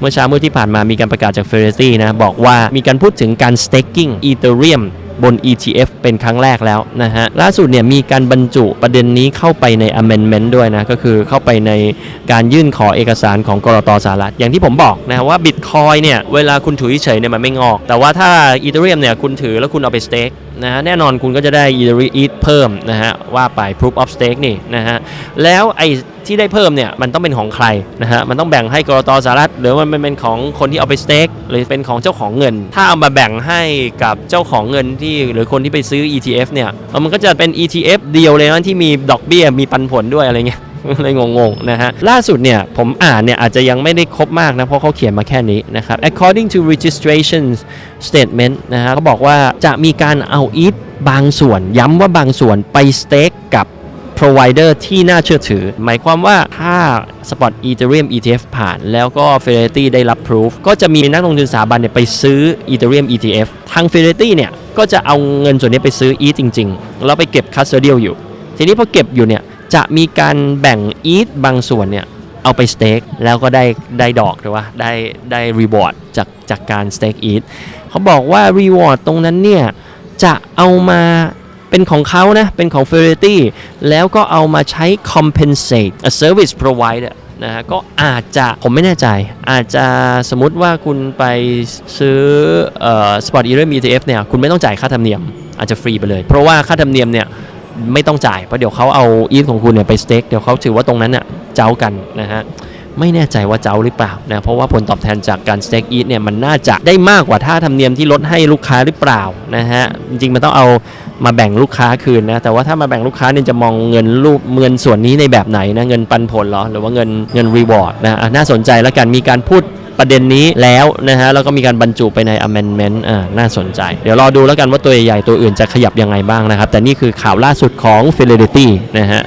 เมื่อเช้าเมื่อที่ผ่านมามีการประกาศจาก f e r r e t y นะบอกว่ามีการพูดถึงการ staking Ethereum บน ETF เป็นครั้งแรกแล้วนะฮะ ล่าสุดเนี่ยมีการบรรจุประเด็นนี้เข้าไปใน amendment ด้วยนะ ก็คือเข้าไปในการยื่นขอเอกสารของกรตสหรัฐ อย่างที่ผมบอกนะว่า Bitcoin เนี่ย เวลาคุณถือเฉยเนี่ยมันไม่งอก แต่ว่าถ้า Ethereum เนี่ยคุณถือแล้วคุณเอาไป stake นะฮะ แน่นอนคุณก็จะได้ Ethereum เพิ่มนะฮะ ว่าไป proof of stake นี่นะฮะ แล้วไอ ที่ได้เพิ่มเนี่ยมันต้องเป็นของใครนะฮะมันต้องแบ่งให้กรตสหรัฐหรือว่ามันเป็นของคนที่เอาไป stake หรือเป็นของเจ้าของเงิน ถ้าเอามาแบ่งให้กับเจ้าของเงินที่หรือคนที่ไปซื้อ ETF เนี่ยมันก็จะเป็น ETF เดียวเลยนะที่มีดอกเบี้ยมีปันผลด้วยอะไรเงี้ยเลยงงๆนะฮะ ล่าสุดเนี่ย ผมอ่านเนี่ย อาจจะยังไม่ได้ครบมากนะ เพราะเขาเขียนมาแค่นี้นะครับ according to registration statement นะฮะเขาบอกว่าจะมีการเอา ETH บางส่วน ย้ำว่าบางส่วนไป stake กับ provider ที่น่าเชื่อถือ หมายความว่าถ้า Spot Ethereum ETF ผ่าน แล้วก็ Fidelity ได้รับ proof ก็จะมีนักลงทุนสถาบันเนี่ยไปซื้อ Ethereum ETF ทาง Fidelity เนี่ยก็จะเอาเงินส่วนนี้ไปซื้อ ETH จริง ๆ แล้วไปเก็บ custodial อยู่ ทีนี้พอเก็บอยู่เนี่ยจะมีการแบ่ง ETH บางส่วนเนี่ยเอาไป stake แล้วก็ได้ได้ดอกหรือว่าได้ได้ reward จากจากการ stake ETH เขาบอกว่า reward ตรงนั้นเนี่ยจะเอามา เป็นของเขานะ เป็นของ f e r r e t y แล้วก็เอามาใช้ compensate a service provider นะฮะก็อาจจะผมไม่แน่ใจ อาจจะสมมติว่าคุณไปซื้อเอ่อ Spot Ethereum ETF เนี่ยคุณไม่ต้องจ่ายค่าธรรมเนียม อาจจะฟรีไปเลย เพราะว่าค่าธรรมเนียมเนี่ยไม่ต้องจ่ายเพราะเดี๋ยวเขาเอาอีทของคุณเนี่ยไปสเต็กเดี๋ยวเขาถือว่าตรงนั้นเน่ะเจ้ากันนะฮะ ไม่แน่ใจว่าเจ้าหรือเปล่านะเพราะว่าผลตอบแทนจากการสเต็กอีทเนี่ยมันน่าจะได้มากกว่าท่าธรรมเนียมที่ลดให้ลูกค้าหรือเปล่านะฮะจริงๆมันต้องเอามาแบ่งลูกค้าคืนนะแต่ว่าถ้ามาแบ่งลูกค้าเนี่ยจะมองเงินรูปเงินส่วนนี้ในแบบไหนนะเงินปันผลหรอหรือว่าเงินเงินรีวอร์ดนะอะน่าสนใจแล้วกันมีการพูดประเด็นนี้แล้วนะฮะแล้วก็มีการบรรจุไปใน amendment อ่าน่าสนใจ เดี๋ยวรอดูแล้วกันว่าตัวใหญ่ๆตัวอื่นจะขยับยังไงบ้างนะครับ แต่นี่คือข่าวล่าสุดของ Fidelity นะฮะ